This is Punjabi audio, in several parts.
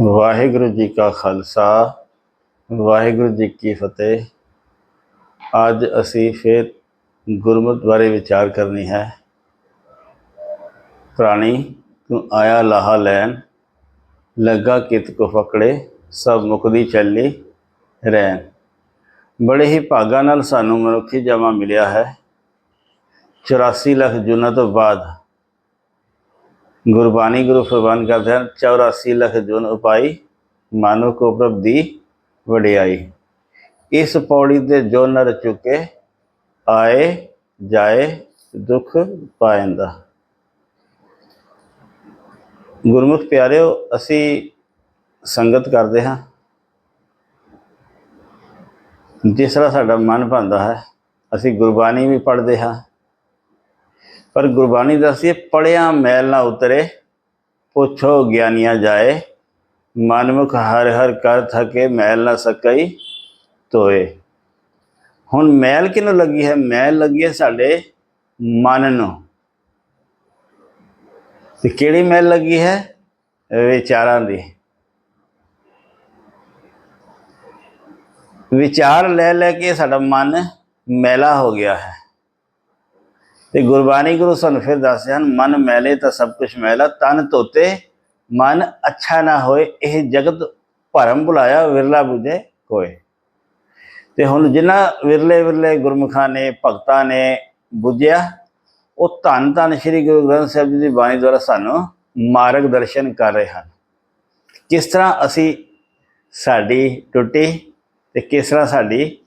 ਵਾਹਿਗੁਰੂ ਜੀ ਕਾ ਖਾਲਸਾ, ਵਾਹਿਗੁਰੂ ਜੀ ਕੀ ਫਤਿਹ। ਅੱਜ ਅਸੀਂ ਫਿਰ ਗੁਰਮਤਿ ਬਾਰੇ ਵਿਚਾਰ ਕਰਨੀ ਹੈ। ਪ੍ਰਾਣੀ, ਤੂੰ ਆਇਆ ਲਾਹਾ ਲੈਣ, ਲੱਗਾ ਕਿਤ ਕੋ ਫਕੜੇ, ਸਭ ਮੁਕਦੀ ਚੱਲੀ ਰਹਿਣ ਬੜੇ ਹੀ ਭਾਗਾਂ ਨਾਲ ਸਾਨੂੰ ਮਨੁੱਖੀ ਜਮਾ ਮਿਲਿਆ ਹੈ। 84 ਲੱਖ ਜੁਨਾਂ ਤੋਂ ਬਾਅਦ ਗੁਰਬਾਣੀ ਗੁਰੂ ਫਰਮਾਨ ਕਰਦੇ ਹਨ। 84 ਲੱਖ ਜੁਨ ਉਪਾਈ ਮਾਨੋ ਕੋ ਪ੍ਰਭ ਦੀ ਵਡਿਆਈ। ਇਸ ਪੌੜੀ ਤੇ ਜੋ ਨਰ ਚੁਕੇ, ਆਏ, ਜਾਏ, ਦੁੱਖ ਪਾਇੰਦਾ। ਗੁਰਮੁਖ ਪਿਆਰਿਓ, ਅਸੀਂ ਸੰਗਤ ਕਰਦੇ ਹਾਂ। ਜਿਸ ਤਰ੍ਹਾਂ ਸਾਡਾ ਮਨ ਭੰਦਾ ਹੈ, ਅਸੀਂ ਗੁਰਬਾਣੀ ਵੀ ਪੜ੍ਹਦੇ ਹਾਂ। ਪਰ ਗੁਰਬਾਣੀ ਦੱਸਦੀ ਹੈ, ਪੜਿਆ ਮੈਲ ਨਾ ਉਤਰੇ, ਪੁੱਛੋ ਗਿਆਨੀਆਂ ਜਾਏ, ਮਨਮੁਖ ਹਰ ਹਰ ਕਰ ਥਕੇ, ਮੈਲ ਨਾ ਸਕਈ ਤੋਏ ਹੁਣ ਮੈਲ ਕਿਨੂੰ ਲੱਗੀ ਹੈ? ਮੈਲ ਲੱਗੀ ਹੈ ਸਾਡੇ ਮਨ ਨੂੰ। ਤੇ ਕਿਹੜੀ ਮੈਲ ਲੱਗੀ ਹੈ? ਵਿਚਾਰਾਂ ਦੀ। ਵਿਚਾਰ ਲੈ ਲੈ ਕੇ ਸਾਡਾ ਮਨ ਮੈਲਾ ਹੋ ਗਿਆ ਹੈ। ਤੇ ਗੁਰਬਾਣੀ ਗੁਰੂ ਸਾਨੂੰ ਫਿਰ ਦੱਸਦੇ ਹਨ, ਮਨ ਮੈਲੇ ਤਾਂ ਸਭ ਕੁਝ ਮੈਲਾ, ਤਨ ਧੋਤੇ ਮਨ ਅੱਛਾ ਨਾ ਹੋਏ, ਇਹ ਜਗਤ ਭਰਮ ਬੁਲਾਇਆ ਵਿਰਲਾ ਬੁਝੇ ਕੋਏ। ਤੇ ਹੁਣ ਜਿਨ੍ਹਾਂ ਵਿਰਲੇ ਵਿਰਲੇ ਗੁਰਮੁਖਾਂ ਨੇ, ਭਗਤਾਂ ਨੇ ਬੁਝਿਆ, ਉਹ ਧੰਨ ਧੰਨ ਸ੍ਰੀ ਗੁਰੂ ਗ੍ਰੰਥ ਸਾਹਿਬ ਜੀ ਦੀ ਬਾਣੀ ਦੁਆਰਾ ਸਾਨੂੰ ਮਾਰਗ ਦਰਸ਼ਨ ਕਰ ਰਹੇ ਹਨ। ਕਿਸ ਤਰ੍ਹਾਂ ਅਸੀਂ ਸਾਡੀ ਟੁੱਟੀ ਤੇ ਕਿਸ ਤਰ੍ਹਾਂ ਸਾਡੀ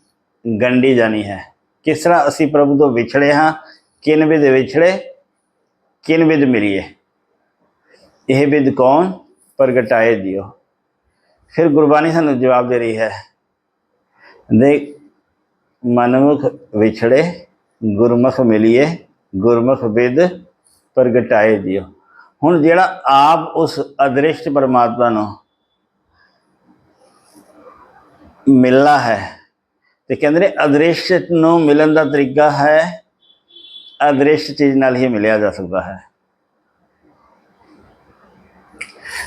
ਗੰਢੀ ਜਾਣੀ ਹੈ? ਕਿਸ ਤਰ੍ਹਾਂ ਅਸੀਂ ਪ੍ਰਭੂ ਤੋਂ ਵਿਛੜੇ ਹਾਂ? ਕਿਨ ਵਿਦ ਵਿਛੜੇ, ਕਿਨ ਵਿਦ ਮਿਲੀਏ ਇਹ ਵਿਦ ਕੌਣ? ਪ੍ਰਗਟਾਏ ਦਿਓ। ਫਿਰ ਗੁਰਬਾਣੀ ਸਾਨੂੰ ਜਵਾਬ ਦੇ ਰਹੀ ਹੈ ਦੇ ਮਨਮੁਖ ਵਿਛੜੇ, ਗੁਰਮੁਖ ਮਿਲੀਏ, ਗੁਰਮੁਖ ਵਿਦ ਪ੍ਰਗਟਾਏ ਦਿਓ। ਹੁਣ ਜਿਹੜਾ ਆਪ ਉਸ ਅਦ੍ਰਿਸ਼ਟ ਪਰਮਾਤਮਾ ਨੂੰ ਮਿਲਣਾ ਹੈ, ਤੇ ਕਹਿੰਦੇ ਨੇ ਅਦ੍ਰਿਸ਼ਟ ਨੂੰ ਮਿਲਣ ਦਾ ਤਰੀਕਾ ਹੈ ਅਦ੍ਰਿਸ਼ਟ ਚੀਜ਼ ਨਾਲ ਹੀ ਮਿਲਿਆ ਜਾ ਸਕਦਾ ਹੈ।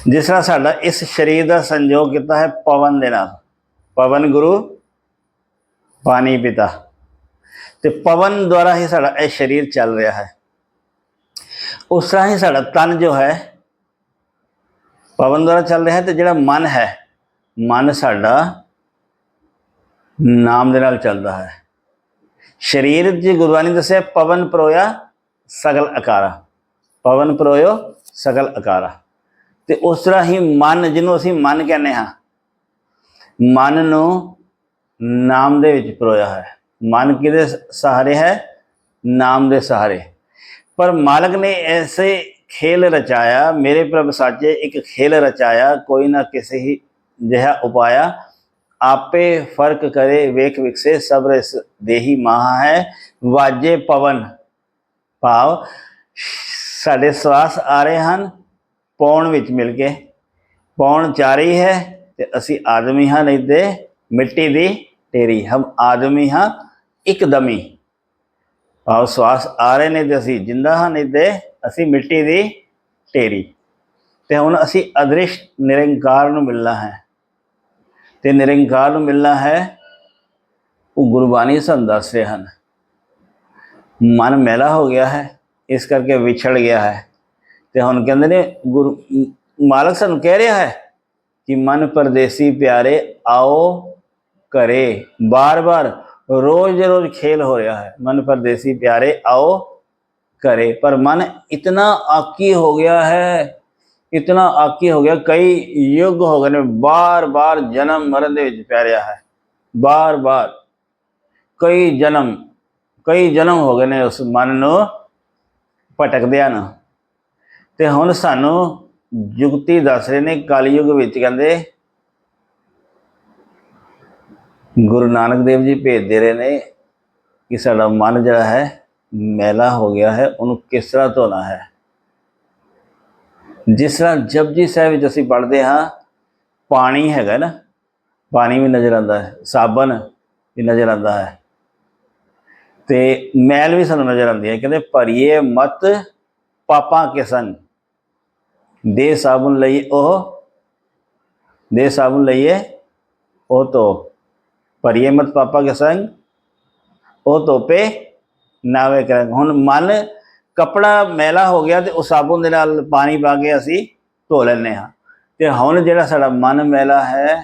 ਜਿਸ ਤਰ੍ਹਾਂ ਸਾਡਾ ਇਸ ਸਰੀਰ ਦਾ ਸੰਯੋਗ ਕੀਤਾ ਹੈ ਪਵਨ ਦੇ ਨਾਲ। ਪਵਨ ਗੁਰੂ, ਪਾਣੀ ਪਿਤਾ। ਤੇ ਪਵਨ ਦੁਆਰਾ ਹੀ ਸਾਡਾ ਇਹ ਸਰੀਰ ਚੱਲ ਰਿਹਾ ਹੈ। ਉਸ ਤਰ੍ਹਾਂ ਹੀ ਸਾਡਾ ਤਨ ਜੋ ਹੈ, ਪਵਨ ਦੁਆਰਾ ਚੱਲ ਰਿਹਾ ਹੈ ਤੇ ਜਿਹੜਾ ਮਨ ਹੈ, ਮਨ ਸਾਡਾ ਨਾਮ ਦੇ ਨਾਲ ਚੱਲਦਾ ਹੈ। ਸਰੀਰ ਜੀ ਗੁਰਬਾਣੀ ਦੱਸਿਆ, ਪਵਨ ਪਰੋਇਆ ਸਗਲ ਆਕਾਰਾ ਪਵਨ ਪਰੋਇਓ ਸਗਲ ਆਕਾਰਾ ਤੇ ਉਸ ਤਰ੍ਹਾਂ ਹੀ ਮਨ, ਜਿਹਨੂੰ ਅਸੀਂ ਮਨ ਕਹਿੰਦੇ ਹਾਂ, ਮਨ ਨੂੰ ਨਾਮ ਦੇ ਵਿੱਚ ਪਰੋਇਆ ਹੈ। ਮਨ ਕਿਹਦੇ ਸਹਾਰੇ ਹੈ? ਨਾਮ ਦੇ ਸਹਾਰੇ। ਪਰ ਮਾਲਕ ਨੇ ਐਸੇ ਖੇਲ ਰਚਾਇਆ, ਮੇਰੇ ਪ੍ਰਭ ਸਾਚੇ, ਇੱਕ ਖੇਲ ਰਚਾਇਆ, ਕੋਈ ਨਾ ਕਿਸੇ ਹੀ ਜਿਹਾ ਉਪਾਇਆ ਆਪੇ ਫ਼ਰਕ ਕਰੇ, ਵੇਖ ਵਿਕਸੇ ਸਬਰ ਇਸ ਦੇਹੀ ਮਾਹ ਹੈ। ਵਾਜੇ ਪਵਨ ਭਾਵ, ਸਾਡੇ ਸਵਾਸ ਆ ਰਹੇ ਹਨ, ਪੌਣ ਵਿੱਚ ਮਿਲ ਕੇ। ਪੌਣ ਚਾਰੀ ਹੈ ਤੇ ਅਸੀਂ ਆਦਮੀ ਹਾਂ, ਨਹੀਂ ਤੇ ਮਿੱਟੀ ਦੀ ਢੇਰੀ। ਹਮ ਆਦਮੀ ਹਾਂ, ਇੱਕਦਮੀ। ਭਾਵ ਸਵਾਸ ਆ ਰਹੇ ਨੇ ਤੇ ਅਸੀਂ ਜਿੰਦਾ ਹਾਂ, ਨਹੀਂ ਤੇ ਅਸੀਂ ਮਿੱਟੀ ਦੀ ਢੇਰੀ। ਤੇ ਹੁਣ ਅਸੀਂ ਅਦ੍ਰਿਸ਼ ਨਿਰੰਕਾਰ ਨੂੰ ਮਿਲਣਾ ਹੈ। ਤੇ ਨਿਰੰਕਾਰ ਨੂੰ ਮਿਲਣਾ ਹੈ, ਉਹ ਗੁਰਬਾਣੀ ਸਾਨੂੰ ਦੱਸ ਰਹੇ ਹਨ। ਮਨ ਮੈਲਾ ਹੋ ਗਿਆ ਹੈ, ਇਸ ਕਰਕੇ ਵਿਛੜ ਗਿਆ ਹੈ। ਤੇ ਹੁਣ ਕਹਿੰਦੇ ਨੇ, ਗੁਰੂ ਮਾਲਕ ਸਾਨੂੰ ਕਹਿ ਰਿਹਾ ਹੈ ਕਿ ਮਨ ਪਰਦੇਸੀ ਪਿਆਰੇ ਆਓ, ਘਰੇ। ਬਾਰ-ਬਾਰ ਰੋਜ਼ ਰੋਜ਼ ਖੇਲ ਹੋ ਰਿਹਾ ਹੈ। ਮਨ ਪਰਦੇਸੀ ਪਿਆਰੇ ਆਓ, ਘਰੇ। ਪਰ ਮਨ ਇਤਨਾ ਆਕੀ ਹੋ ਗਿਆ ਹੈ ਇਤਨਾ ਆਕੀ ਹੋ ਗਿਆ ਕਈ ਯੁੱਗ ਹੋ ਗਏ ਨੇ ਬਾਰ-ਬਾਰ ਜਨਮ ਮਰਨ ਦੇ ਵਿੱਚ ਪੈ ਰਿਹਾ ਹੈ ਬਾਰ-ਬਾਰ ਕਈ ਜਨਮ ਕਈ ਜਨਮ ਹੋ ਗਏ ਨੇ ਉਸ ਮਨ ਨੂੰ ਭਟਕਦਿਆਂ ਨੂੰ ਤੇ ਹੁਣ ਸਾਨੂੰ ਜੁਗਤੀ ਦੱਸ ਰਹੇ ਨੇ ਕਲਯੁਗ ਵਿੱਚ ਕਹਿੰਦੇ ਗੁਰੂ ਨਾਨਕ ਦੇਵ ਜੀ ਭੇਜ ਦੇ ਰਹੇ ਨੇ ਕਿ ਸਾਡਾ ਮਨ ਜਿਹੜਾ ਹੈ ਮੈਲਾ ਹੋ ਗਿਆ ਹੈ ਉਹਨੂੰ ਕਿਸ ਤਰ੍ਹਾਂ ਧੋਣਾ ਹੈ ਜਿਸ ਤਰ੍ਹਾਂ ਜਪਜੀ ਸਾਹਿਬ ਵਿੱਚ ਅਸੀਂ ਪੜ੍ਹਦੇ ਹਾਂ, ਪਾਣੀ ਹੈਗਾ ਨਾ, ਪਾਣੀ ਵੀ ਨਜ਼ਰ ਆਉਂਦਾ ਹੈ, ਸਾਬਣ ਵੀ ਨਜ਼ਰ ਆਉਂਦਾ ਹੈ। ਤੇ ਮੈਲ ਵੀ ਸਾਨੂੰ ਨਜ਼ਰ ਆਉਂਦੀ ਹੈ, ਕਹਿੰਦੇ ਭਰੀਏ ਮਤ ਪਾਪਾਂ ਕੇ ਸੰਗ। ਦੇ ਸਾਬਣ ਲਈ ਉਹ, ਦੇ ਸਾਬਣ ਲਈਏ ਉਹ ਤੋਂ ਭਰੀਏ ਮਤ ਪਾਪਾਂ ਕੇ ਸੰਗ, ਉਹ ਤੋਪੇ ਨਾਵੇ ਕਰਾਂਗੇ। ਹੁਣ ਮਨ ਕਪੜਾ ਮੈਲਾ ਹੋ ਗਿਆ ਤੇ ਉਹ ਸਾਬੁਨ ਦੇ ਨਾਲ ਪਾਣੀ ਪਾ ਕੇ ਅਸੀਂ ਧੋ ਲੈਂਦੇ ਹਾਂ। ਤੇ ਹੁਣ ਜਿਹੜਾ ਸਾਡਾ ਮਨ ਮੈਲਾ ਹੈ,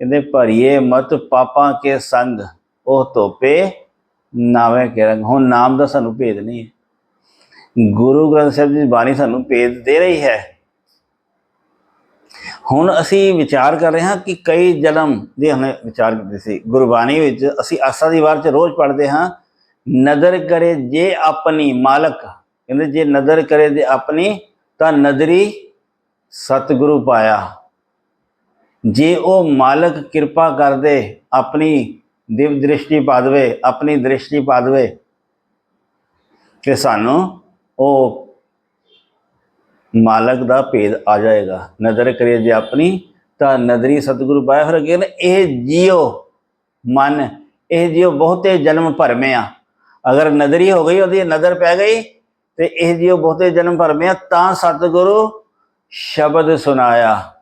ਕਹਿੰਦੇ ਭਰੀਏ ਮਤ ਪਾਪਾਂ ਕੇ ਸੰਗ, ਉਹ ਧੋਪੇ ਨਾਵੇਂ ਰੰਗ। ਹੁਣ ਨਾਮ ਦਾ ਸਾਨੂੰ ਭੇਦ ਨਹੀਂ ਹੈ। ਗੁਰੂ ਗ੍ਰੰਥ ਸਾਹਿਬ ਦੀ ਬਾਣੀ ਸਾਨੂੰ ਭੇਦ ਦੇ ਰਹੀ ਹੈ। ਹੁਣ ਅਸੀਂ ਵਿਚਾਰ ਕਰ ਰਹੇ ਹਾਂ ਕਿ ਕਈ ਜਨਮ ਦੇ ਹਮੇ ਵਿਚਾਰ ਕਰਦੇ ਸੀ। ਗੁਰਬਾਣੀ ਵਿੱਚ ਅਸੀਂ ਆਸਾ ਦੀ ਵਾਰ ਚ ਰੋਜ਼ ਪੜ੍ਹਦੇ ਹਾਂ, ਨਦਰ ਕਰੇ ਜੇ ਆਪਣੀ ਮਾਲਕ। ਕਹਿੰਦੇ ਜੇ ਨਦਰ ਕਰੇ ਜੇ ਆਪਣੀ ਤਾਂ ਨਦਰੀ ਸਤਿਗੁਰੂ ਪਾਇਆ। ਜੇ ਉਹ ਮਾਲਕ ਕਿਰਪਾ ਕਰਦੇ, ਆਪਣੀ ਦਿਵ ਦ੍ਰਿਸ਼ਟੀ ਪਾ ਦੇਵੇ ਆਪਣੀ ਦ੍ਰਿਸ਼ਟੀ ਪਾ ਦੇਵੇ ਤੇ ਸਾਨੂੰ ਉਹ ਮਾਲਕ ਦਾ ਭੇਦ ਆ ਜਾਏਗਾ। ਨਜ਼ਰ ਕਰੇ ਜੇ ਆਪਣੀ ਤਾਂ ਨਦਰੀ ਸਤਿਗੁਰੂ ਪਾਇਆ। ਫਿਰ ਅੱਗੇ ਇਹ ਜੀਓ ਮਨ, ਇਹ ਜੀਓ ਬਹੁਤੇ ਜਨਮ ਭਰਮਿਆ ਅਗਰ ਨਦਰੀ ਹੋ ਗਈ, ਉਹਦੀ ਨਜ਼ਰ ਪੈ ਗਈ ਤੇ ਇਹ ਜੀਓ ਬਹੁਤੇ ਜਨਮ ਭਰਮਿਆ ਤਾਂ ਸਤਿਗੁਰੂ ਸ਼ਬਦ ਸੁਨਾਇਆ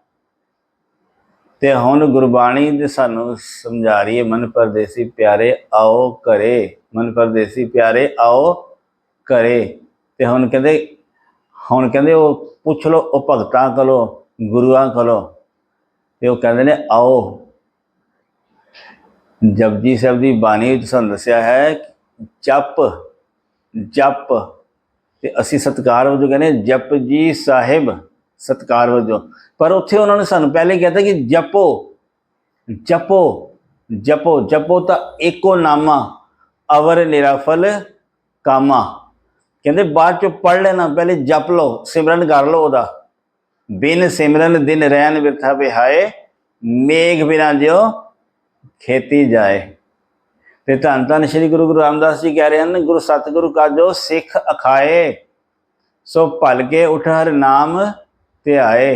ਤੇ ਹੁਣ ਗੁਰਬਾਣੀ ਦੇ ਸਾਨੂੰ ਸਮਝਾ ਰਹੀ ਹੈ, ਮਨ ਪਰਦੇਸੀ ਪਿਆਰੇ ਆਓ ਕਰੇ। ਮਨ ਪਰਦੇਸੀ ਪਿਆਰੇ ਆਓ ਕਰੇ। ਤੇ ਹੁਣ ਕਹਿੰਦੇ ਹੁਣ ਕਹਿੰਦੇ ਉਹ ਪੁੱਛ ਲੋ ਉਹ ਭਗਤਾਂ ਕੋਲੋਂ, ਗੁਰੂਆਂ ਕੋਲੋਂ, ਤੇ ਉਹ ਕਹਿੰਦੇ ਨੇ, ਆਓ। ਜਪਜੀ ਸਾਹਿਬ ਦੀ ਬਾਣੀ ਵਿੱਚ ਸਾਨੂੰ ਦੱਸਿਆ ਹੈ, ਜਪ ਜਪ। ਤੇ ਅਸੀਂ ਸਤਕਾਰ ਵਜੋਂ ਕਹਿੰਦੇ ਜਪ ਜੀ ਸਾਹਿਬ ਸਤਕਾਰ ਵਜੋਂ। ਪਰ ਉੱਥੇ ਉਹਨਾਂ ਨੇ ਸਾਨੂੰ ਪਹਿਲੇ ਕਹਿਤਾ ਕਿ ਜਪੋ ਜਪੋ ਜਪੋ ਜਪੋ ਤਾਂ ਏਕੋ ਨਾਮਾ, ਅਵਰ ਨਿਰਾਫਲ ਕਾਮਾ। ਕਹਿੰਦੇ ਬਾਅਦ ਚ ਪੜ ਲੈਣਾ, ਪਹਿਲੇ ਜਪ ਲਓ, ਸਿਮਰਨ ਕਰ ਲਓ ਉਹਦਾ। ਬਿਨ ਸਿਮਰਨ ਦਿਨ ਰਹਿਣ ਵਿਰਥਾ ਬਿਹਾਏ ਮੇਘ ਬਿਨਾ ਜਿਉ ਖੇਤੀ ਜਾਏ। ਤੇ ਧੰਨ ਧੰਨ ਸ੍ਰੀ ਗੁਰੂ ਗੁਰੂ ਰਾਮਦਾਸ ਜੀ ਕਹਿ ਰਹੇ ਹਨ ਗੁਰੂ ਸਤਿਗੁਰੂ ਕਾ ਜੋ ਸਿੱਖ ਅਖਾਏ ਸੋ ਭਲ ਕੇ ਉਠ ਹਰ ਨਾਮ ਧਿਆਏ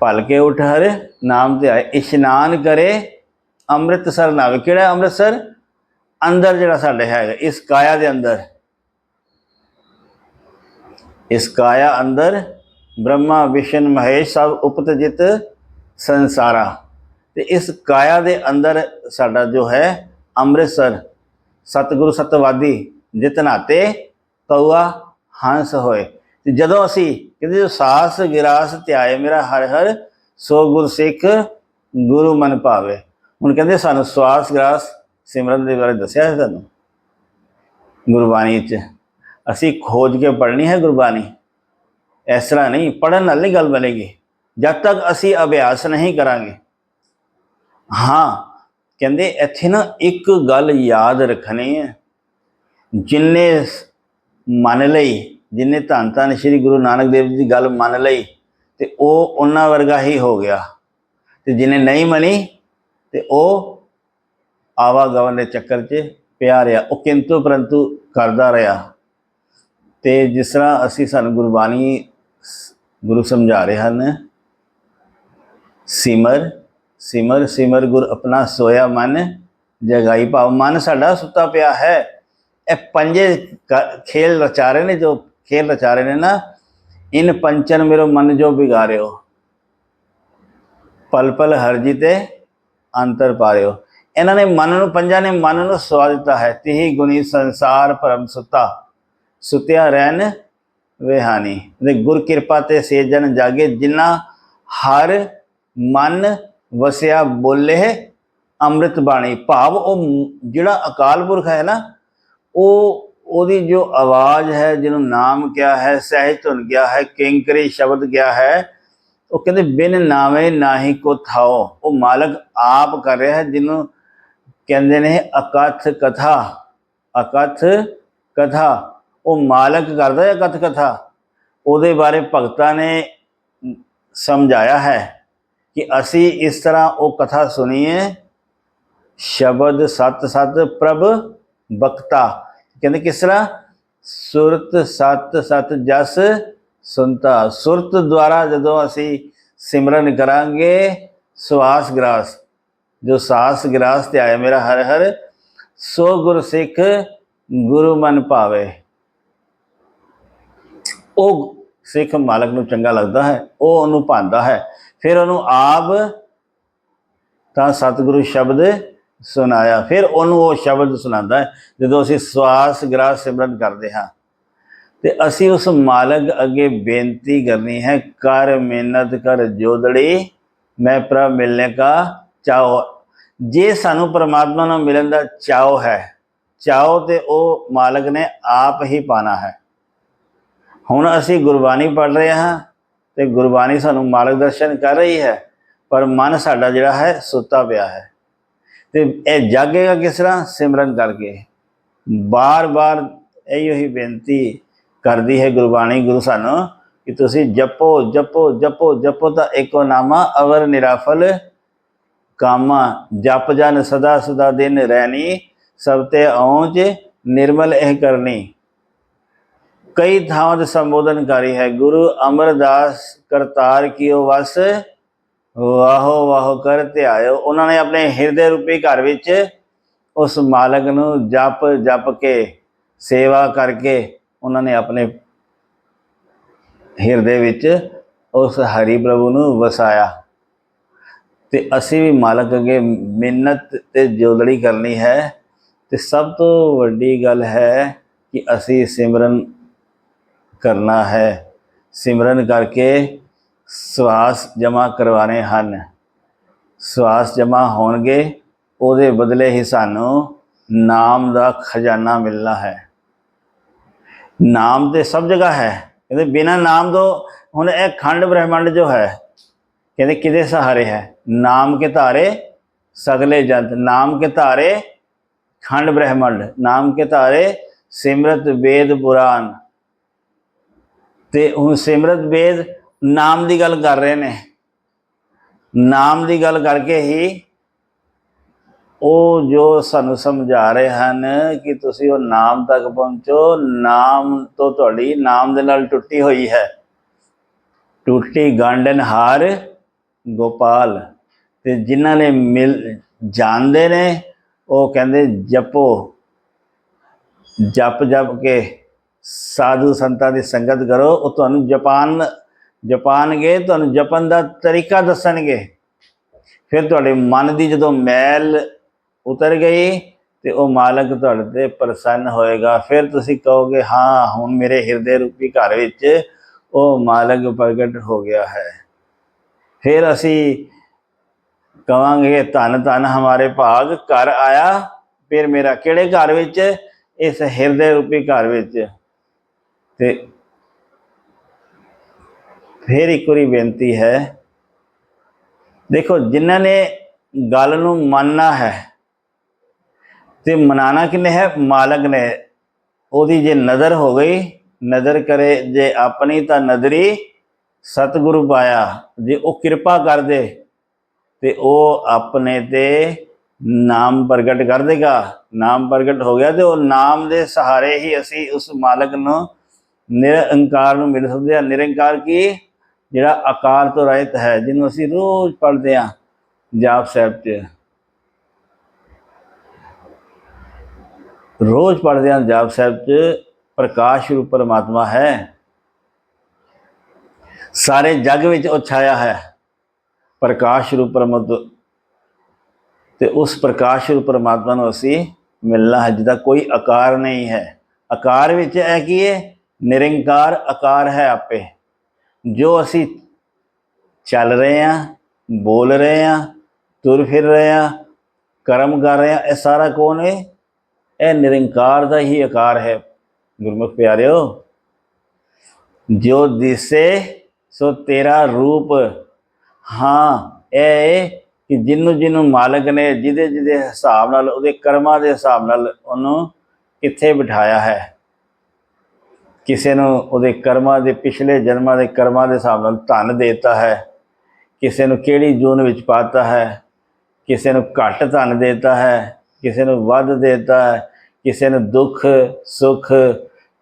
ਭਲ ਕੇ ਉਠ ਹਰ ਨਾਮ ਧਿਆਏ ਇਸ਼ਨਾਨ ਕਰੇ ਅੰਮ੍ਰਿਤਸਰ ਨਾਵੇ ਕਿਹੜਾ ਅੰਮ੍ਰਿਤਸਰ ਅੰਦਰ ਜਿਹੜਾ ਸਾਡੇ ਹੈਗਾ ਇਸ ਕਾਇਆ ਦੇ ਅੰਦਰ ਇਸ ਕਾਇਆ ਅੰਦਰ ਬ੍ਰਹਮਾ ਵਿਸ਼ਨ ਮਹੇਸ਼ ਸਭ ਉਪਤਜਿਤ ਸੰਸਾਰਾ ਤੇ ਇਸ ਕਾਇਆ ਦੇ ਅੰਦਰ ਸਾਡਾ ਜੋ ਹੈ ਅੰਮ੍ਰਿਤਸਰ, ਸਤਿਗੁਰੂ ਸਤਵਾਦੀ ਜਿਤਨਾਤੇ ਕਉਆ ਹੰਸ ਹੋਏ। ਤੇ ਜਦੋਂ ਅਸੀਂ ਕਹਿੰਦੇ ਜੋ ਸਾਸ ਗਿਰਾਸ ਧਿਆਏ ਮੇਰਾ ਹਰ ਹਰ, ਸੋ ਗੁਰ ਸਿੱਖ ਗੁਰੂ ਮਨ ਭਾਵੇ। ਹੁਣ ਕਹਿੰਦੇ ਸਾਨੂੰ ਸਵਾਸ ਗ੍ਰਾਸ ਸਿਮਰਨ ਦੇ ਬਾਰੇ ਦੱਸਿਆ ਹੈ ਤੁਹਾਨੂੰ ਗੁਰਬਾਣੀ ਚ। ਅਸੀਂ ਖੋਜ ਕੇ ਪੜ੍ਹਨੀ ਹੈ ਗੁਰਬਾਣੀ। ਇਸ ਤਰ੍ਹਾਂ ਨਹੀਂ ਪੜਨ ਨਾਲ ਨਹੀਂ ਗੱਲ ਬਣੇਗੀ। ਜਦ ਤੱਕ ਅਸੀਂ ਅਭਿਆਸ ਨਹੀਂ ਕਰਾਂਗੇ ਹਾਂ, ਕਹਿੰਦੇ ਇੱਥੇ ਨਾ ਇੱਕ ਗੱਲ ਯਾਦ ਰੱਖਣੀ ਹੈ। ਜਿੰਨੇ ਮੰਨ ਲਈ, ਜਿੰਨੇ ਧੰਨ ਧੰਨ ਸ੍ਰੀ ਗੁਰੂ ਨਾਨਕ ਦੇਵ ਜੀ ਦੀ ਗੱਲ ਮੰਨ ਲਈ, ਤੇ ਉਹ ਉਹਨਾਂ ਵਰਗਾ ਹੀ ਹੋ ਗਿਆ। ਤੇ ਜਿਨੇ ਨਹੀਂ ਮੰਨੀ, ਤੇ ਉਹ ਆਵਾਗਵਨ ਦੇ ਚੱਕਰ 'ਚ ਪਿਆ ਰਿਹਾ। ਉਹ ਕਿੰਤੂ ਪਰੰਤੂ ਕਰਦਾ ਰਿਹਾ। ਤੇ ਜਿਸ ਤਰ੍ਹਾਂ ਅਸੀਂ ਸਾਨੂੰ ਗੁਰਬਾਣੀ ਗੁਰੂ ਸਮਝਾ ਰਹੇ ਹਨ, ਸਿਮਰ ਸਿਮਰ ਸਿਮਰ ਗੁਰ ਆਪਣਾ ਸੋਇਆ ਮਨ, ਜਗਾਈ ਭਾਵ ਮਨ ਸਾਡਾ ਸੁੱਤਾ ਪਿਆ ਹੈ। ਇਹ ਪੰਜੇ ਖੇਲ ਰਚਾ ਰਹੇ ਨੇ, ਜੋ ਖੇਲ ਰਚਾ ਰਹੇ ਨੇ ਨਾ, ਇਨ ਪੰਚਨ ਮੇਰੋ ਮਨ ਜੋ ਬਿਗਾਰਿਓ ਪਲ ਪਲ ਹਰਜੀ ਤੇ ਅੰਤਰ ਪਾਰਿਓ। ਇਹਨਾਂ ਨੇ ਮਨ ਨੂੰ, ਪੰਜਾਂ ਨੇ ਮਨ ਨੂੰ ਸਵਾ ਦਿੱਤਾ ਹੈ। ਤਿਹੀ ਗੁਣੀ ਸੰਸਾਰ ਪਰਮ ਸੁੱਤਾ, ਸੁਤਿਆ ਰਹਿਣ ਵਿਹਾਨੀ ਤੇ ਗੁਰ ਕਿਰਪਾ ਤੇ ਸੇਜਨ ਜਾਗੇ, ਜਿਨ੍ਹਾਂ ਹਰ ਮਨ ਵਸਿਆ ਬੋਲੇ ਅੰਮ੍ਰਿਤ ਬਾਣੀ ਭਾਵ ਉਹ ਜਿਹੜਾ ਅਕਾਲ ਪੁਰਖ ਹੈ ਨਾ, ਉਹ ਉਹਦੀ ਜੋ ਆਵਾਜ਼ ਹੈ, ਜਿਹਨੂੰ ਨਾਮ ਕਿਹਾ ਹੈ, ਸਹਿਜ ਧੁਨ ਗਿਆ ਹੈ, ਕਿੰਕਰੀ ਸ਼ਬਦ ਗਿਆ ਹੈ, ਉਹ ਕਹਿੰਦੇ ਬਿਨ ਨਾਵੇਂ ਨਾਹੀ ਕੋ ਥਾਓ। ਉਹ ਮਾਲਕ ਆਪ ਕਰ ਰਿਹਾ ਹੈ, ਜਿਹਨੂੰ ਕਹਿੰਦੇ ਨੇ ਅਕਥ ਕਥਾ ਅਕਥ ਕਥਾ। ਉਹ ਮਾਲਕ ਕਰਦਾ ਹੈ ਅਕਥ ਕਥਾ। ਉਹਦੇ ਬਾਰੇ ਭਗਤਾਂ ਨੇ ਸਮਝਾਇਆ ਹੈ। ਕਿ ਅਸੀਂ ਇਸ ਤਰ੍ਹਾਂ ਉਹ ਕਥਾ ਸੁਣੀਏ, ਸ਼ਬਦ ਸਤ ਸਤ ਪ੍ਰਭ ਬਖਤਾ। ਕਹਿੰਦੇ ਕਿਸ ਤਰ੍ਹਾਂ? ਸੁਰਤ ਸਤ ਸਤ ਜਸ ਸੁਨਤਾ। ਸੁਰਤ ਦੁਆਰਾ ਜਦੋਂ ਅਸੀਂ ਸਿਮਰਨ ਕਰਾਂਗੇ ਸਵਾਸ ਗ੍ਰਾਸ, ਜੋ ਸਾਸ ਗ੍ਰਾਸ ਤੇ ਆਇਆ ਮੇਰਾ ਹਰ ਹਰ, ਸੋ ਗੁਰ ਸਿੱਖ ਗੁਰੂ ਮਨ ਭਾਵੇ। ਉਹ ਸਿੱਖ ਮਾਲਕ ਨੂੰ ਚੰਗਾ ਲੱਗਦਾ ਹੈ, ਉਹ ਉਹਨੂੰ ਭਾਂਦਾ ਹੈ। ਫਿਰ ਉਹਨੂੰ ਆਪ ਤਾਂ ਸਤਿਗੁਰੂ ਸ਼ਬਦ ਸੁਣਾਇਆ। ਫਿਰ ਉਹਨੂੰ ਉਹ ਸ਼ਬਦ ਸੁਣਾਉਂਦਾ ਹੈ, ਜਦੋਂ ਅਸੀਂ ਸਵਾਸ ਗ੍ਰਾਸ ਸਿਮਰਨ ਕਰਦੇ ਹਾਂ। ਤੇ ਅਸੀਂ ਉਸ ਮਾਲਕ ਅੱਗੇ ਬੇਨਤੀ ਕਰਨੀ ਹੈ, ਕਰ ਮਿਹਨਤ, ਕਰ ਜੋਦੜੀ ਮੈਂ ਪ੍ਰਭ ਮਿਲਨੇ ਕਾ ਚਾਹੋ। ਜੇ ਸਾਨੂੰ ਪਰਮਾਤਮਾ ਨਾਲ ਮਿਲਣ ਦਾ ਚਾਹੋ ਹੈ, ਚਾਹੋ ਤੇ ਉਹ ਮਾਲਕ ਨੇ ਆਪ ਹੀ ਪਾਣਾ ਹੈ। ਹੁਣ ਅਸੀਂ ਗੁਰਬਾਣੀ ਪੜ੍ਹ ਰਹੇ ਹਾਂ ਤੇ ਗੁਰਬਾਣੀ ਸਾਨੂੰ ਮਾਰਗ ਦਰਸ਼ਨ ਕਰ ਰਹੀ ਹੈ, ਪਰ ਮਨ ਸਾਡਾ ਜਿਹੜਾ ਹੈ ਸੁੱਤਾ ਪਿਆ ਹੈ। ਤੇ ਇਹ ਜਾਗੇਗਾ ਕਿਸ ਤਰ੍ਹਾਂ? ਸਿਮਰਨ ਕਰਕੇ। ਬਾਰ-ਬਾਰ ਇਹੋ ਹੀ ਬੇਨਤੀ ਕਰਦੀ ਹੈ ਗੁਰਬਾਣੀ ਗੁਰੂ ਸਾਨੂੰ ਕਿ ਤੁਸੀਂ ਜਪੋ ਜਪੋ ਜਪੋ ਜਪੋ ਤਾਂ ਇੱਕੋ ਨਾਮਾ ਅਵਰ ਨਿਰਾਫਲ ਕਾਮਾ। ਜਪ ਜਨ ਸਦਾ ਸਦਾ ਦਿਨ ਰਹਿਣੀ, ਸਭ ਤੇ ਔਂਚ ਨਿਰਮਲ ਇਹ ਕਰਨੀ। ਕਈ ਥਾਵਾਂ ਤੇ ਸੰਬੋਧਨ ਕਰੀ ਹੈ। ਗੁਰੂ ਅਮਰਦਾਸ ਕਰਤਾਰ ਕੀਓ ਵਸ, ਵਾਹੋ ਵਾਹੋ ਕਰ ਧਿਆਇਓ। ਉਹਨਾਂ ਨੇ ਆਪਣੇ ਹਿਰਦੇ ਰੂਪੀ ਘਰ ਵਿੱਚ ਉਸ ਮਾਲਕ ਨੂੰ ਜਪ ਜਪ ਕੇ, ਸੇਵਾ ਕਰਕੇ ਉਹਨਾਂ ਨੇ ਆਪਣੇ ਹਿਰਦੇ ਵਿੱਚ ਉਸ ਹਰੀ ਪ੍ਰਭੂ ਨੂੰ ਵਸਾਇਆ। ਤੇ ਅਸੀਂ ਵੀ ਮਾਲਕ ਅੱਗੇ ਮਿੰਨਤ ਤੇ ਜੋਦੜੀ ਕਰਨੀ ਹੈ। ਤੇ ਸਭ ਤੋਂ ਵੱਡੀ ਗੱਲ ਹੈ ਕਿ ਅਸੀਂ ਸਿਮਰਨ ਕਰਨਾ ਹੈ। ਸਿਮਰਨ ਕਰਕੇ ਸਵਾਸ ਜਮਾ ਕਰਵਾਣੇ ਹਨ। ਸਵਾਸ ਜਮਾ ਹੋਣਗੇ, ਉਹਦੇ ਬਦਲੇ ਹੀ ਸਾਨੂੰ ਨਾਮ ਦਾ ਖਜ਼ਾਨਾ ਮਿਲਣਾ ਹੈ। ਨਾਮ ਤੇ ਸਭ ਜਗ੍ਹਾ ਹੈ। ਕਹਿੰਦੇ ਬਿਨਾ ਨਾਮ ਤੋਂ ਹੁਣ ਇਹ ਖੰਡ ਬ੍ਰਹਿਮੰਡ ਜੋ ਹੈ, ਕਹਿੰਦੇ ਕਿਹਦੇ ਸਹਾਰੇ ਹੈ? ਨਾਮ ਕੇ ਧਾਰੇ ਸਗਲੇ ਜੰਤ, ਨਾਮ ਕੇ ਧਾਰੇ ਖੰਡ ਬ੍ਰਹਿਮੰਡ, ਨਾਮ ਕੇ ਧਾਰੇ ਸਿਮਰਤ ਵੇਦ ਪੁਰਾਨ ਤੇ ਹੁਣ ਸਿਮਰਤ ਬੇਦ ਨਾਮ ਦੀ ਗੱਲ ਕਰ ਰਹੇ ਨੇ। ਨਾਮ ਦੀ ਗੱਲ ਕਰਕੇ ਹੀ ਉਹ ਜੋ ਸਾਨੂੰ ਸਮਝਾ ਰਹੇ ਹਨ ਕਿ ਤੁਸੀਂ ਉਹ ਨਾਮ ਤੱਕ ਪਹੁੰਚੋ। ਨਾਮ ਤੋਂ ਤੁਹਾਡੀ ਨਾਮ ਦੇ ਨਾਲ ਟੁੱਟੀ ਹੋਈ ਹੈ। ਟੁੱਟੀ ਗਾਂਡਨ ਹਾਰ ਗੋਪਾਲ ਤੇ ਜਿਨ੍ਹਾਂ ਨੇ ਮਿਲ ਜਾਣਦੇ ਨੇ, ਉਹ ਕਹਿੰਦੇ ਜਪੋ। ਜਪ ਜਪ ਕੇ ਸਾਧੂ ਸੰਤਾਂ ਦੀ ਸੰਗਤ ਕਰੋ, ਉਹ ਤੁਹਾਨੂੰ ਜਪਾਨ, ਜਪਾਨਗੇ, ਤੁਹਾਨੂੰ ਜਪਨ ਦਾ ਤਰੀਕਾ ਦੱਸਣਗੇ। ਫਿਰ ਤੁਹਾਡੇ ਮਨ ਦੀ ਜਦੋਂ ਮੈਲ ਉਤਰ ਗਈ ਤੇ ਉਹ ਮਾਲਕ ਤੁਹਾਡੇ ਤੇ ਪ੍ਰਸੰਨ ਹੋਏਗਾ। ਫਿਰ ਤੁਸੀਂ ਕਹੋਗੇ, ਹਾਂ, ਹੁਣ ਮੇਰੇ ਹਿਰਦੇ ਰੂਪੀ ਘਰ ਵਿੱਚ ਉਹ ਮਾਲਕ ਪ੍ਰਗਟ ਹੋ ਗਿਆ ਹੈ। ਫਿਰ ਅਸੀਂ ਕਵਾਂਗੇ, ਧਨ ਧਨ ਹਮਾਰੇ ਭਾਗ, ਘਰ ਆਇਆ, ਫਿਰ ਮੇਰਾ ਕਿਹੜੇ ਘਰ ਵਿੱਚ? ਇਸ ਹਿਰਦੇ ਰੂਪੀ ਘਰ ਵਿੱਚ। ਤੇ ਫਿਰ ਇੱਕ ਵਾਰੀ ਬੇਨਤੀ ਹੈ, ਦੇਖੋ ਜਿਨ੍ਹਾਂ ਨੇ ਗੱਲ ਨੂੰ ਮੰਨਣਾ ਹੈ ਤੇ ਮਨਾਣਾ ਕਿਨੇ ਹੈ, ਮਾਲਕ ਨੇ ਉਹਦੀ ਜੇ ਨਜ਼ਰ ਹੋ ਗਈ, ਨਜ਼ਰ ਕਰੇ, ਜੇ ਆਪਣੀ ਤਾਂ ਨਜ਼ਰੀ ਸਤਿਗੁਰੂ ਪਾਇਆ, ਜੇ ਉਹ ਕਿਰਪਾ ਕਰ ਦੇ, ਤੇ ਉਹ ਆਪਣੇ ਤੇ ਨਾਮ ਪ੍ਰਗਟ ਕਰ ਦੇਗਾ। ਨਾਮ ਪ੍ਰਗਟ ਹੋ ਗਿਆ ਤੇ ਉਹ ਨਾਮ ਦੇ ਸਹਾਰੇ ਹੀ ਅਸੀਂ ਉਸ ਮਾਲਕ ਨੂੰ ਨਿਰੰਕਾਰ ਨੂੰ ਮਿਲ ਸਕਦੇ ਆ। ਨਿਰੰਕਾਰ ਕੀ? ਜਿਹੜਾ ਆਕਾਰ ਤੋਂ ਰਹਿਤ ਹੈ, ਜਿਹਨੂੰ ਅਸੀਂ ਰੋਜ਼ ਪੜ੍ਹਦੇ ਹਾਂ ਜਾਪ ਸਾਹਿਬ 'ਚ। ਰੋਜ਼ ਪੜ੍ਹਦੇ ਹਾਂ ਜਾਪ ਸਾਹਿਬ 'ਚ, ਪ੍ਰਕਾਸ਼ ਰੂਪ ਪਰਮਾਤਮਾ ਹੈ। ਸਾਰੇ ਜਗ ਵਿੱਚ ਉਹ ਛਾਇਆ ਹੈ, ਪ੍ਰਕਾਸ਼ ਰੂਪ ਪਰਮਾਤਮਾ ਤੇ ਉਸ ਪ੍ਰਕਾਸ਼ ਰੂਪ ਪਰਮਾਤਮਾ ਨੂੰ ਅਸੀਂ ਮਿਲਣਾ ਹੈ, ਜਿਹਦਾ ਕੋਈ ਆਕਾਰ ਨਹੀਂ ਹੈ। ਆਕਾਰ ਵਿੱਚ ਹੈ ਕੀ ਹੈ? ਨਿਰੰਕਾਰ ਆਕਾਰ ਹੈ ਆਪੇ। ਜੋ ਅਸੀਂ ਚੱਲ ਰਹੇ ਹਾਂ, ਬੋਲ ਰਹੇ ਹਾਂ, ਤੁਰ ਫਿਰ ਰਹੇ ਹਾਂ, ਕਰਮ ਕਰ ਰਹੇ ਹਾਂ, ਇਹ ਸਾਰਾ ਕੌਣ ਹੈ? ਇਹ ਨਿਰੰਕਾਰ ਦਾ ਹੀ ਆਕਾਰ ਹੈ। ਗੁਰਮੁਖ ਪਿਆਰਿਓ, ਜੋ ਦਿਸੇ, ਸੋ ਤੇਰਾ ਰੂਪ। ਹਾਂ, ਇਹ ਕਿ ਜਿਹਨੂੰ ਜਿਹਨੂੰ ਮਾਲਕ ਨੇ ਜਿਹਦੇ ਜਿਹਦੇ ਹਿਸਾਬ ਨਾਲ, ਉਹਦੇ ਕਰਮਾਂ ਦੇ ਹਿਸਾਬ ਨਾਲ ਉਹਨੂੰ ਕਿੱਥੇ ਬਿਠਾਇਆ ਹੈ? ਕਿਸੇ ਨੂੰ ਉਹਦੇ ਕਰਮਾਂ ਦੇ ਪਿਛਲੇ ਜਨਮਾਂ ਦੇ ਕਰਮਾਂ ਦੇ ਹਿਸਾਬ ਨਾਲ ਧਨ ਦੇਤਾ ਹੈ ਕਿਸੇ ਨੂੰ ਕਿਹੜੀ ਜੂਨ ਵਿੱਚ ਪਾਤਾ ਹੈ ਕਿਸੇ ਨੂੰ ਘੱਟ ਧਨ ਦੇਤਾ ਹੈ ਕਿਸੇ ਨੂੰ ਵੱਧ ਦੇਤਾ ਹੈ ਕਿਸੇ ਨੂੰ ਦੁੱਖ ਸੁੱਖ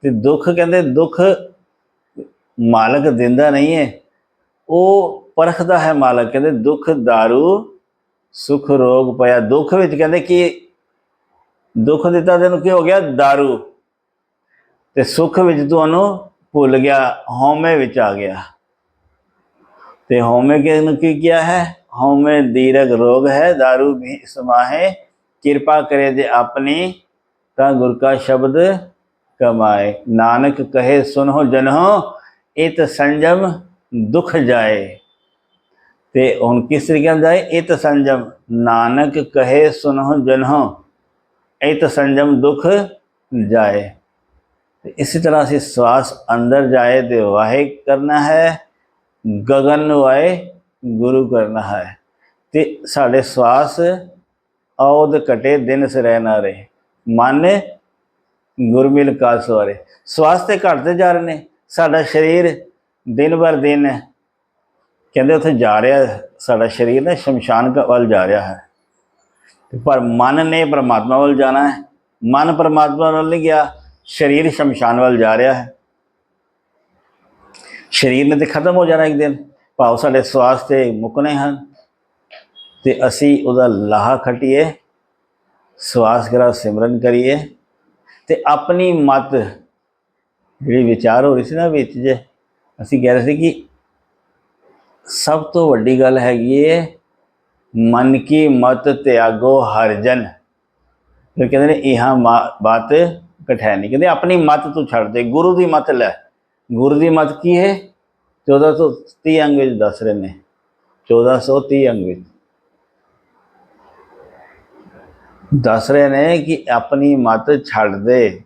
ਤੇ ਦੁੱਖ ਕਹਿੰਦੇ ਦੁੱਖ ਮਾਲਕ ਦਿੰਦਾ ਨਹੀਂ ਹੈ ਉਹ ਪਰਖਦਾ ਹੈ ਮਾਲਕ ਕਹਿੰਦੇ ਦੁੱਖ दारू ਸੁਖ ਰੋਗ ਪਿਆ ਦੁੱਖ ਵਿੱਚ ਕਹਿੰਦੇ ਕਿ ਦੁੱਖ ਦਿੱਤਾ ਤੈਨੂੰ ਕੀ ਹੋ ਗਿਆ दारू ਤੇ ਸੁੱਖ ਵਿੱਚ ਤੁਹਾਨੂੰ ਭੁੱਲ ਗਿਆ, ਹਉਮੈ ਵਿੱਚ ਆ ਗਿਆ। ਤੇ ਹਉਮੈ ਕੇ ਨੂੰ ਕੀ ਕਿਹਾ ਹੈ? ਹਉਮੈ ਦੀਰਘ ਰੋਗ ਹੈ दारू ਵੀ ਸਮਾਹੇ ਕਿਰਪਾ ਕਰੇ ਜੇ ਆਪਣੀ, ਤਾਂ ਗੁਰ ਕਾ ਸ਼ਬਦ ਕਮਾਏ। ਨਾਨਕ ਕਹੇ ਸੁਨੋ ਜਨੋ ਇਤ ਸੰਜਮ ਦੁਖ ਜਾਏ। ਤੇ ਹੁਣ ਕਿਸ ਤਰੀਕੇ ਨਾਲ ਜਾਏ? ਇਤ ਸੰਜਮ। ਨਾਨਕ ਕਹੇ ਸੁਨੋ ਜਨੋ ਇਤ ਸੰਜਮ ਦੁਖ ਜਾਏ। ਤੇ ਇਸੇ ਤਰ੍ਹਾਂ ਅਸੀਂ ਸਵਾਸ ਅੰਦਰ ਜਾਏ ਤੇ ਵਾਹੇ ਕਰਨਾ ਹੈ ਗਗਨ ਨੂੰ ਆਏ ਗੁਰੂ ਕਰਨਾ ਹੈ ਤੇ ਸਾਡੇ ਸਵਾਸ ਔਦ ਕਟੇ ਦਿਨ ਸ ਰਹਿ ਨਾ ਰਹੇ ਮਨ ਗੁਰਮਿਲ ਕਾ ਸਵਾਰੇ ਸਵਾਸ ਤੇ ਘਟਦੇ ਜਾ ਰਹੇ ਨੇ ਸਾਡਾ ਸਰੀਰ ਦਿਨ ਬਰ ਦਿਨ ਕਹਿੰਦੇ ਉੱਥੇ ਜਾ ਰਿਹਾ ਸਾਡਾ ਸਰੀਰ ਨਾ ਸ਼ਮਸ਼ਾਨ ਕ- ਵੱਲ ਜਾ ਰਿਹਾ ਹੈ ਪਰ ਮਨ ਨੇ ਪਰਮਾਤਮਾ ਵੱਲ ਜਾਣਾ ਹੈ ਮਨ ਪਰਮਾਤਮਾ ਵੱਲ ਨਹੀਂ ਗਿਆ ਸਰੀਰ ਸ਼ਮਸ਼ਾਨ ਵੱਲ ਜਾ ਰਿਹਾ ਹੈ। ਸਰੀਰ ਨੇ ਤੇ ਖਤਮ ਹੋ ਜਾਣਾ ਇੱਕ ਦਿਨ। ਭਾਵ ਸਾਡੇ ਸਵਾਸ ਤੇ ਮੁੱਕਣੇ ਹਨ। ਤੇ ਅਸੀਂ ਉਹਦਾ ਲਾਹਾ ਖਟੀਏ, ਸਵਾਸ ਕਰਾ ਸਿਮਰਨ ਕਰੀਏ। ਤੇ ਆਪਣੀ ਮਤ ਜਿਹੜੀ ਵਿਚਾਰ ਹੋ ਰਹੀ ਸੀ ਨਾ ਵਿੱਚ ਜੇ, ਅਸੀਂ ਕਹਿ ਰਹੇ ਸੀ ਕਿ ਸਭ ਤੋਂ ਵੱਡੀ ਗੱਲ ਹੈਗੀ ਏ, ਮਨ ਕੀ ਮਤ ਤਿਆਗੋ ਹਰਜਨ। ਫਿਰ ਕਹਿੰਦੇ ਨੇ, ਇਹ ਮਾ- ਬਾਤ ਕਠੈ ਨਹੀਂ। ਕਹਿੰਦੇ ਆਪਣੀ ਮਤ ਤੂੰ ਛੱਡ ਦੇ, ਗੁਰੂ ਦੀ ਮਤ ਲੈ। ਗੁਰੂ ਦੀ ਮਤ ਕੀ ਹੈ? 1430 ਅੰਗ ਵਿੱਚ ਦੱਸ ਰਹੇ ਨੇ। 1430 ਅੰਗ ਵਿੱਚ ਦੱਸ ਰਹੇ ਨੇ ਕਿ ਆਪਣੀ ਮਤ ਛੱਡ ਦੇ।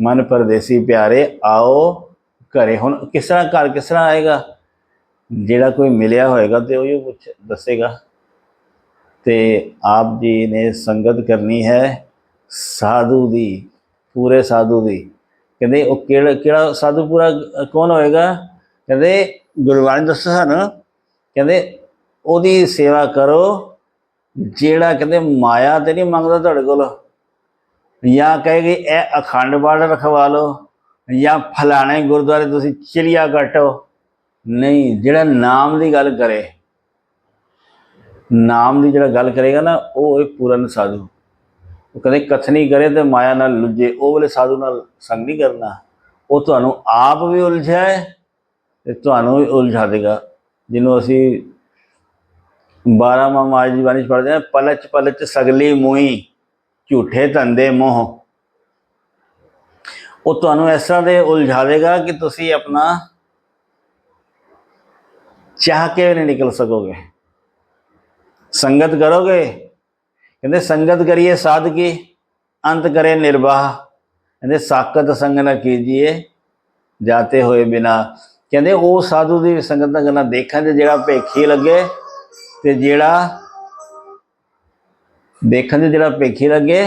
ਮਨ ਪਰਦੇਸੀ ਪਿਆਰੇ, ਆਓ ਘਰੇ। ਹੁਣ ਕਿਸ ਤਰ੍ਹਾਂ ਘਰ ਕਿਸ ਤਰ੍ਹਾਂ ਆਏਗਾ? ਜਿਹੜਾ ਕੋਈ ਮਿਲਿਆ ਹੋਏਗਾ ਤੇ ਉਹ ਹੀ ਕੁਝ ਦੱਸੇਗਾ। ਤੇ ਆਪ ਜੀ ਨੇ ਸੰਗਤ ਕਰਨੀ ਹੈ ਸਾਧੂ ਦੀ ਪੂਰੇ ਸਾਧੂ ਦੀ। ਕਹਿੰਦੇ ਉਹ ਕਿਹੜਾ ਕਿਹੜਾ ਸਾਧੂ ਪੂਰਾ ਕੌਣ ਹੋਏਗਾ? ਕਹਿੰਦੇ ਗੁਰਬਾਣੀ ਦੱਸੋ ਹਨ ਕਹਿੰਦੇ ਉਹਦੀ ਸੇਵਾ ਕਰੋ, ਜਿਹੜਾ ਕਹਿੰਦੇ ਮਾਇਆ ਤੇ ਨਹੀਂ ਮੰਗਦਾ ਤੁਹਾਡੇ ਕੋਲ। ਜਾਂ ਕਹੇਗੀ ਇਹ ਅਖੰਡ ਪਾਠ ਰਖਵਾ ਲਓ, ਜਾਂ ਫਲਾਣੇ ਗੁਰਦੁਆਰੇ ਤੁਸੀਂ ਚਿੜੀਆ ਕੱਟੋ। ਨਹੀਂ, ਜਿਹੜਾ ਨਾਮ ਦੀ ਗੱਲ ਕਰੇ, ਨਾਮ ਦੀ ਜਿਹੜਾ ਗੱਲ ਕਰੇਗਾ ਨਾ, ਉਹ ਇੱਕ ਪੂਰਨ ਸਾਧੂ। ਕਦੇ ਕਥਨੀ ਕਰੇ ਤੇ ਮਾਇਆ ਨਾਲ ਲੁੱਝੇ ਉਹ ਵਾਲੇ ਸਾਧੂ ਨਾਲ ਸੰਗ ਨਹੀਂ ਕਰਨਾ। ਉਹ ਤੁਹਾਨੂੰ ਆਪ ਵੀ ਉਲਝਾਏ ਤੇ ਤੁਹਾਨੂੰ ਵੀ ਉਲਝਾ ਦੇਗਾ। ਜਿਹਨੂੰ ਅਸੀਂ 12 ਮਾਜ ਦੀ ਬਾਣੀ 'ਚ ਪੜ੍ਹਦੇ ਹਾਂ, ਪਲਚ ਪਲਚ ਸਗਲੀ ਮੂਈ ਝੂਠੇ ਧੰਦੇ ਮੋਹ। ਉਹ ਤੁਹਾਨੂੰ ਇਸ ਤਰ੍ਹਾਂ ਦੇ ਉਲਝਾ ਦੇਗਾ ਕਿ ਤੁਸੀਂ ਆਪਣਾ ਚਾਹ ਕੇ ਵੀ ਨਹੀਂ ਨਿਕਲ ਸਕੋਗੇ। ਸੰਗਤ ਕਰੋਗੇ ਕਹਿੰਦੇ, ਸੰਗਤ ਕਰੀਏ ਸਾਧਕੀ ਅੰਤ ਕਰੇ ਨਿਰਵਾਹ। ਕਹਿੰਦੇ ਸਾਕਤ ਸੰਗ ਨਾ ਕੀਜੀਏ, ਜਾਤੇ ਹੋਏ ਬਿਨਾ। ਕਹਿੰਦੇ, ਉਹ ਸਾਧੂ ਦੀ ਸੰਗਤ ਦਾ ਕਰਨਾ ਦੇਖਾਂ ਤੇ ਜਿਹੜਾ ਭੇਖੀ ਲੱਗੇ ਤੇ ਜਿਹੜਾ ਦੇਖਣ ਤੇ ਜਿਹੜਾ ਭੇਖੀ ਲੱਗੇ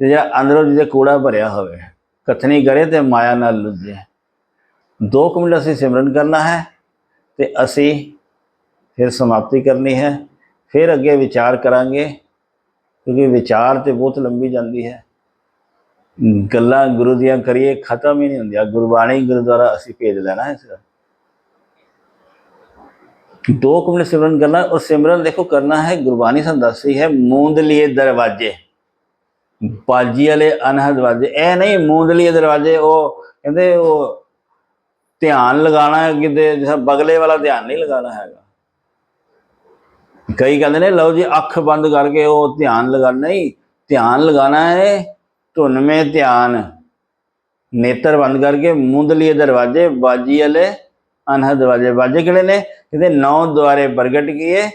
ਤੇ ਜਿਹੜਾ ਅੰਦਰੋਂ ਜਿਹਦੇ ਕੂੜਾ ਭਰਿਆ ਹੋਵੇ, ਕਥਨੀ ਕਰੇ ਤੇ ਮਾਇਆ ਨਾਲ ਲੁੱਝੇ ਦੋ ਕੁ ਮਿੰਟ ਅਸੀਂ ਸਿਮਰਨ ਕਰਨਾ ਹੈ ਤੇ ਅਸੀਂ ਫਿਰ ਸਮਾਪਤੀ ਕਰਨੀ ਹੈ। ਫਿਰ ਅੱਗੇ ਵਿਚਾਰ ਕਰਾਂਗੇ। ਕਿਉਂਕਿ ਵਿਚਾਰ ਤੇ ਬਹੁਤ ਲੰਬੀ ਜਾਂਦੀ ਹੈ। ਗੱਲਾਂ ਗੁਰੂ ਦੀਆਂ ਕਰੀਏ ਖਤਮ ਹੀ ਨਹੀਂ ਹੁੰਦੀਆਂ। ਗੁਰਬਾਣੀ ਗੁਰਦੁਆਰਾ ਅਸੀਂ ਭੇਜ ਲੈਣਾ ਹੈ ਇਸ ਦਾ ਦੋ ਕੁ ਮਿੰਟ ਸਿਮਰਨ ਕਰਨਾ। ਔਰ ਸਿਮਰਨ ਦੇਖੋ ਕਰਨਾ ਹੈ ਗੁਰਬਾਣੀ ਸਾਨੂੰ ਦੱਸ ਰਹੀ ਹੈ ਮੂੰਦ ਲਈ ਦਰਵਾਜੇ। ਬਾਜੀ ਵਾਲੇ ਅਨਹਦ ਦਰਵਾਜੇ। ਇਹ ਨਹੀਂ ਮੂੰਦ ਲਈ ਦਰਵਾਜੇ ਉਹ ਕਹਿੰਦੇ ਉਹ ਧਿਆਨ ਲਗਾਣਾ ਕਿਤੇ ਜਿਹਾ ਬਗਲੇ ਵਾਲਾ ਧਿਆਨ ਨਹੀਂ ਲਗਾਣਾ ਹੈਗਾ। ਕਈ ਕਹਿੰਦੇ ਨੇ ਲਓ ਜੀ ਅੱਖ ਬੰਦ ਕਰਕੇ ਉਹ ਧਿਆਨ ਲਗਾਣਾ ਨਹੀਂ ਧਿਆਨ ਲਗਾਣਾ ਹੈ ਧੁਨ ਮੇ ਧਿਆਨ। ਨੇਤਰ ਬੰਦ ਕਰਕੇ ਮੁੰਦਲੀ ਦਰਵਾਜੇ ਬਾਜੀ ਵਾਲੇ ਅਨਹਦ ਦਰਵਾਜੇ। ਬਾਜੇ ਕਿਹੜੇ ਨੇ? ਕਹਿੰਦੇ ਨੌ ਦੁਆਰੇ ਪ੍ਰਗਟ ਕੀਏ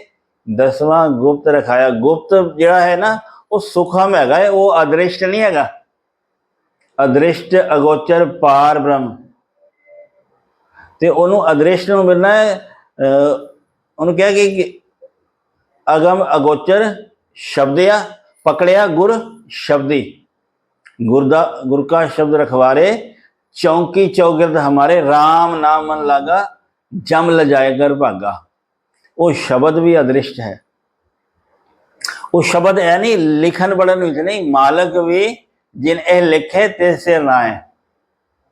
ਦਸਵਾਂ ਗੁਪਤ ਰਖਾਇਆ। ਗੁਪਤ ਜਿਹੜਾ ਹੈ ਨਾ ਉਹ ਸੁਖਮ ਹੈਗਾ ਹੈ, ਉਹ ਅਦ੍ਰਿਸ਼ਟ ਨਹੀਂ ਹੈਗਾ। ਅਦ੍ਰਿਸ਼ਟ ਅਗੋਚਰ ਪਾਰ ਬ੍ਰਹਮ। ਤੇ ਉਹਨੂੰ ਅਦ੍ਰਿਸ਼ਟ ਨੂੰ ਮਿਲਣਾ ਹੈ ਅਹ, ਉਹਨੂੰ ਕਿਹਾ ਕਿ ਅਗਮ ਅਗੋਚਰ ਸ਼ਬਦਿਆ, ਪਕੜਿਆ ਗੁਰ ਸ਼ਬਦੀ। ਗੁਰ ਦਾ ਗੁਰ ਕਾ ਸ਼ਬਦ ਰਖਵਾਰੇ, ਚੌਂਕੀ ਚੌਗਿਰਦ ਹਮਾਰੇ RAM ਨਾਮ ਮਨ ਲਾਗਾ, ਜਮ ਲਜਾਏ ਕਰ ਭਾਗਾ। ਉਹ ਸ਼ਬਦ ਵੀ ਅਦ੍ਰਿਸ਼ਟ ਹੈ। ਉਹ ਸ਼ਬਦ ਹੈ ਨਹੀਂ, ਲਿਖਣ ਪੜਨ ਵਿੱਚ ਨਹੀਂ, ਮਾਲਕ ਵੀ ਜਿਨ ਇਹ ਲਿਖੇ ਤੇ ਸੇ ਰਾਏ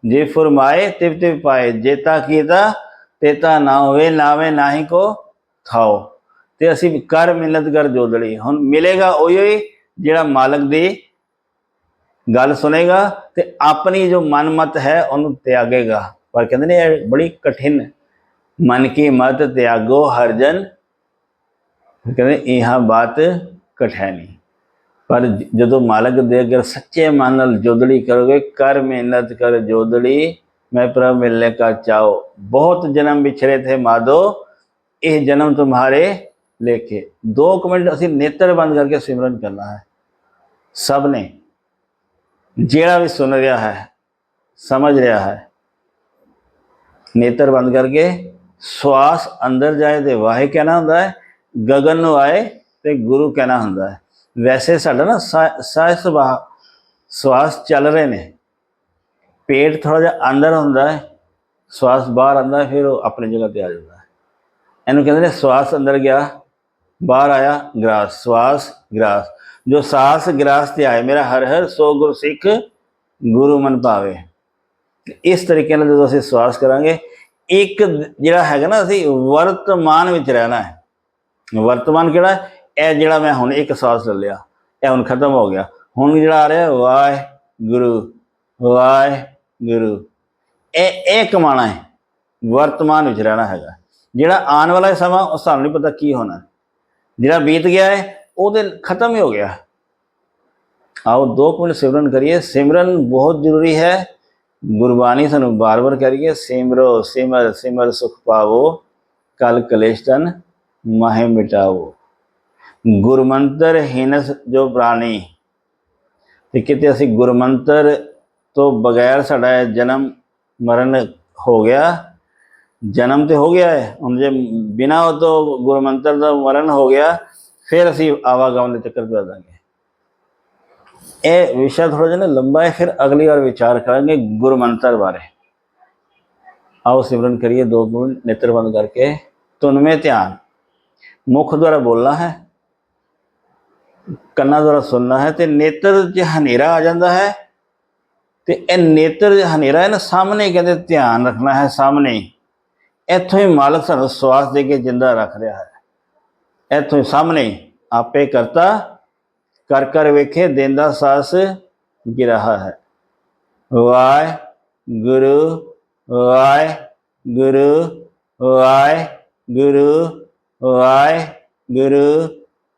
ਜੇ ਫਰਮਾਏ, ਤਿਵ ਤਿਵ ਪਾਏ ਜੇਤਾ ਕੀਤਾ ਤੇਤਾ ਨਾ ਹੋਵੇ ਨਾਵੇਂ ਨਾਹੀ ਕੋ ਥਾਓ। ਤੇ ਅਸੀਂ ਕਰ ਮਿਹਨਤ ਕਰ ਜੋਦੜੀ ਹੁਣ ਮਿਲੇਗਾ ਉਹੀ ਹੀ ਜਿਹੜਾ ਮਾਲਕ ਦੀ ਗੱਲ ਸੁਨੇਗਾ ਤੇ ਆਪਣੀ ਜੋ ਮਨਮਤ ਹੈ ਉਹਨੂੰ ਤਿਆਗੇਗਾ ਪਰ ਕਹਿੰਦੇ ਨੇ ਇਹ ਬੜੀ ਕਠਿਨ ਮਨ ਕੀ ਮਤ ਤਿਆਗੋ ਹਰਜਨ ਕਹਿੰਦੇ ਇਹ ਬਾਤ ਕਠਿਨੀ ਪਰ ਜ- ਜਦੋਂ ਮਾਲਕ ਦੇ ਅਗਰ ਸੱਚੇ ਮਨ ਨਾਲ ਜੋਦੜੀ ਕਰੋਗੇ ਕਰ ਮਿਹਨਤ ਕਰ ਜੋਦੜੀ मैं प्रभु मिलने का चाहो बहुत जन्म बिछड़े थे माधो ਇਹ ਜਨਮ तुम्हारे लेके। ਦੋ ਕੁ ਮਿੰਟ ਅਸੀਂ ਨੇਤਰ ਬੰਦ ਕਰਕੇ ਸਿਮਰਨ ਕਰਨਾ ਹੈ ਸਭ ਨੇ ਜਿਹੜਾ ਵੀ ਸੁਣ ਰਿਹਾ ਹੈ ਸਮਝ ਰਿਹਾ ਹੈ ਨੇਤਰ ਬੰਦ ਕਰਕੇ ਸਵਾਸ ਅੰਦਰ ਜਾਏ ਤੇ ਵਾਹਿ ਕਹਿਣਾ ਹੁੰਦਾ ਹੈ ਗਗਨ ਨੂੰ ਆਏ ਤੇ ਗੁਰੂ ਕਹਿਣਾ ਹੁੰਦਾ ਹੈ ਵੈਸੇ ਸਾਡਾ ਨਾ ਸਾਹ ਸੁਭਾਅ ਸਵਾਸ ਚੱਲ ਰਹੇ ਨੇ ਪੇਟ ਥੋੜਾ ਜਿਹਾ ਅੰਦਰ ਹੁੰਦਾ ਹੈ ਸਵਾਸ ਬਾਹਰ ਆਉਂਦਾ ਫਿਰ ਉਹ ਆਪਣੀ ਜਗ੍ਹਾ ਤੇ ਆ ਜਾਂਦਾ ਇਹਨੂੰ ਕਹਿੰਦੇ ਨੇ ਸਵਾਸ ਅੰਦਰ ਗਿਆ ਬਾਹਰ ਆਇਆ, ਗ੍ਰਾਸ, ਸਵਾਸ, ਗ੍ਰਾਸ। ਜੋ ਸਾਸ, ਗ੍ਰਾਸ ਤੇ ਆਏ, ਮੇਰਾ ਹਰ ਹਰ ਸੋ ਗੁਰ ਸਿੱਖ ਗੁਰੂ ਮਨ ਪਾਵੇ ਇਸ ਤਰੀਕੇ ਨਾਲ ਜਦੋਂ ਅਸੀਂ ਸਵਾਸ ਕਰਾਂਗੇ, ਇੱਕ ਜਿਹੜਾ ਹੈਗਾ ਨਾ, ਅਸੀਂ ਵਰਤਮਾਨ ਵਿੱਚ ਰਹਿਣਾ ਹੈ। ਵਰਤਮਾਨ ਕਿਹੜਾ ਇਹ ਜਿਹੜਾ ਮੈਂ ਹੁਣ ਇੱਕ ਸਵਾਸ ਲੈ ਲਿਆ, ਇਹ ਹੁਣ ਖਤਮ ਹੋ ਗਿਆ। ਹੁਣ ਜਿਹੜਾ ਆ ਰਿਹਾ, ਵਾਹਿਗੁਰੂ ਵਾਹਿਗੁਰੂ। ਇਹ ਇਹ ਕਮਾਣਾ ਹੈ, ਵਰਤਮਾਨ ਵਿੱਚ ਰਹਿਣਾ ਹੈਗਾ। ਜਿਹੜਾ ਆਉਣ ਵਾਲਾ ਸਮਾਂ, ਉਹ ਸਾਨੂੰ ਨਹੀਂ ਪਤਾ ਕੀ ਹੋਣਾ। ਜਿਹੜਾ ਬੀਤ ਗਿਆ ਹੈ, ਉਹ ਤੇ ਖਤਮ ਹੀ ਹੋ ਗਿਆ। ਆਓ ਦੋ ਕੁ ਮਿੰਟ ਸਿਮਰਨ ਕਰੀਏ। ਸਿਮਰਨ ਬਹੁਤ ਜ਼ਰੂਰੀ ਹੈ। ਗੁਰਬਾਣੀ ਸਾਨੂੰ ਬਾਰ-ਬਾਰ ਕਰੀਏ ਸਿਮਰੋ, ਸਿਮਰ ਸਿਮਰ ਸੁਖ ਪਾਵੋ, ਕਲ ਕਲੇਸ਼ਤਨ ਮਾਹੇ ਮਿਟਾਵੋ ਗੁਰਮੰਤਰ ਹੀਨਸ ਜੋ ਪ੍ਰਾਣੀ। ਤੇ ਕਿਤੇ ਅਸੀਂ ਗੁਰਮੰਤਰ ਤੋਂ ਬਗੈਰ ਸਾਡਾ ਜਨਮ ਮਰਨ ਹੋ ਗਿਆ ਜਨਮ ਤੇ ਹੋ ਗਿਆ ਹੈ। ਹੁਣ ਜੇ ਬਿਨਾ ਉਹ ਤੋਂ ਗੁਰਮੰਤਰ ਦਾ ਮਰਨ ਹੋ ਗਿਆ, ਫਿਰ ਅਸੀਂ ਆਵਾਗਮਨ ਦੇ ਚੱਕਰ ਪੈ ਜਾਵਾਂਗੇ। ਇਹ ਵਿਸ਼ਾ ਥੋੜਾ ਜਿਹਾ ਨਾ ਲੰਬਾ ਹੈ, ਫਿਰ ਅਗਲੀ ਵਾਰ ਵਿਚਾਰ ਕਰਾਂਗੇ ਗੁਰਮੰਤਰ ਬਾਰੇ। ਆਓ ਸਿਮਰਨ ਕਰੀਏ ਦੋ ਮਿੰਟ ਨੇਤਰ ਬੰਦ ਕਰਕੇ। ਤੁਨਮੇ ਧਿਆਨ। ਮੁਖ ਦੁਆਰਾ ਬੋਲਣਾ ਹੈ, ਕੰਨਾਂ ਦੁਆਰਾ ਸੁਣਨਾ ਹੈ ਤੇ ਨੇਤਰ 'ਚ ਹਨੇਰਾ ਆ ਜਾਂਦਾ ਹੈ। ਤੇ ਇਹ ਨੇਤਰ 'ਚ ਹਨੇਰਾ ਹੈ ਨਾ, ਸਾਹਮਣੇ ਕਹਿੰਦੇ ਧਿਆਨ ਰੱਖਣਾ ਹੈ, ਸਾਹਮਣੇ। ਇੱਥੋਂ ਹੀ ਮਾਲਕ ਸਾਨੂੰ ਸਵਾਸ ਦੇ ਕੇ ਜਿੰਦਾ ਰੱਖ ਰਿਹਾ ਹੈ। ਇੱਥੋਂ ਹੀ ਸਾਹਮਣੇ ਆਪੇ ਕਰਤਾ, ਕਰ ਕਰ ਵੇਖੇ ਦੇਂਦਾ ਸਾਸ ਗਿਰਹਾ ਹੈ ਵਾਹਿ ਗੁਰੂ ਵਾਹਿ ਗੁਰੂ ਵਾਹਿ ਗੁਰੂ ਵਾਹਿ ਗੁਰੂ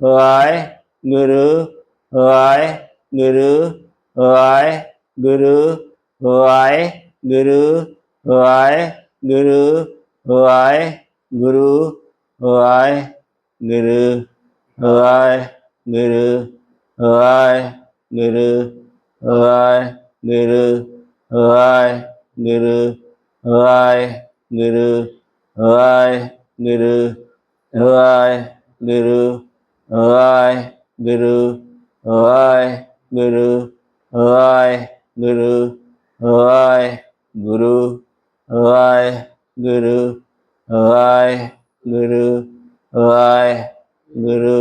ਵਾਹਿ ਗੁਰੂ ਵਾਹਿ ਗੁਰੂ ਵਾਹਿ ਗੁਰੂ ਵਾਹਿ ਗੁਰੂ ਵਾਹਿ ਗੁਰੂ ਵਾਹਿ ਗੁਰੂ ਵਾਹਿ ਗੁਰੂ ਵਾਹਿ ਗੁਰੂ ਵਾਹਿ ਗੁਰੂ ਵਾਹਿ ਗੁਰੂ ਵਾਹਿ ਗੁਰੂ ਵਾਹਿ ਗੁਰੂ ਵਾਹਿ ਗੁਰੂ ਵਾਹਿ ਗੁਰੂ ਵਾਹਿ ਗੁਰੂ ਵਾਹਿ ਗੁਰੂ ਵਾਹਿ ਗੁਰੂ ਵਾਹਿ ਗੁਰੂ ਵਾਹਿ ਗੁਰੂ ਵਾਹਿ ਗੁਰੂ ਵਾਹਿ ਗੁਰੂ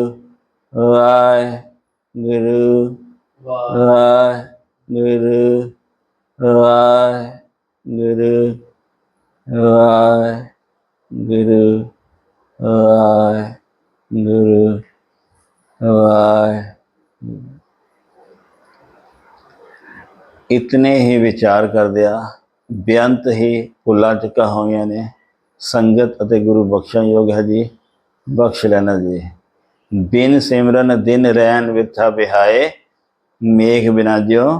ਵਾਹਿ ਗੁਰੂ ਵਾਹਿ ਗੁਰੂ ਵਾਹਿ ਗੁਰੂ ਵਾਹਿ ਗੁਰੂ ਵਾਹਿ ਗੁਰੂ ਵਾਹਿ ਇਤਨੇ ਹੀ ਵਿਚਾਰ ਕਰਦਿਆਂ ਬੇਅੰਤ ਹੀ ਭੁੱਲਾਂ ਚੁੱਕਾ ਹੋਈਆਂ ਨੇ। ਸੰਗਤ ਅਤੇ ਗੁਰੂ ਬਖਸ਼ਣ ਯੋਗ ਹੈ ਜੀ, ਬਖਸ਼ ਲੈਣਾ ਜੀ। ਬਿਨ ਸਿਮਰਨ, ਦਿਨ ਰਹਿਣ ਵਿਥਾ ਬਿਹਾਏ, ਮੇਘ ਬਿਨਾ ਜਿਉ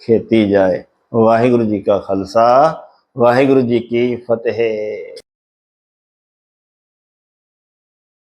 ਖੇਤੀ ਜਾਏ। ਵਾਹਿਗੁਰੂ ਜੀ ਕਾ ਖਾਲਸਾ, ਵਾਹਿਗੁਰੂ ਜੀ ਕੀ ਫਤਿਹ।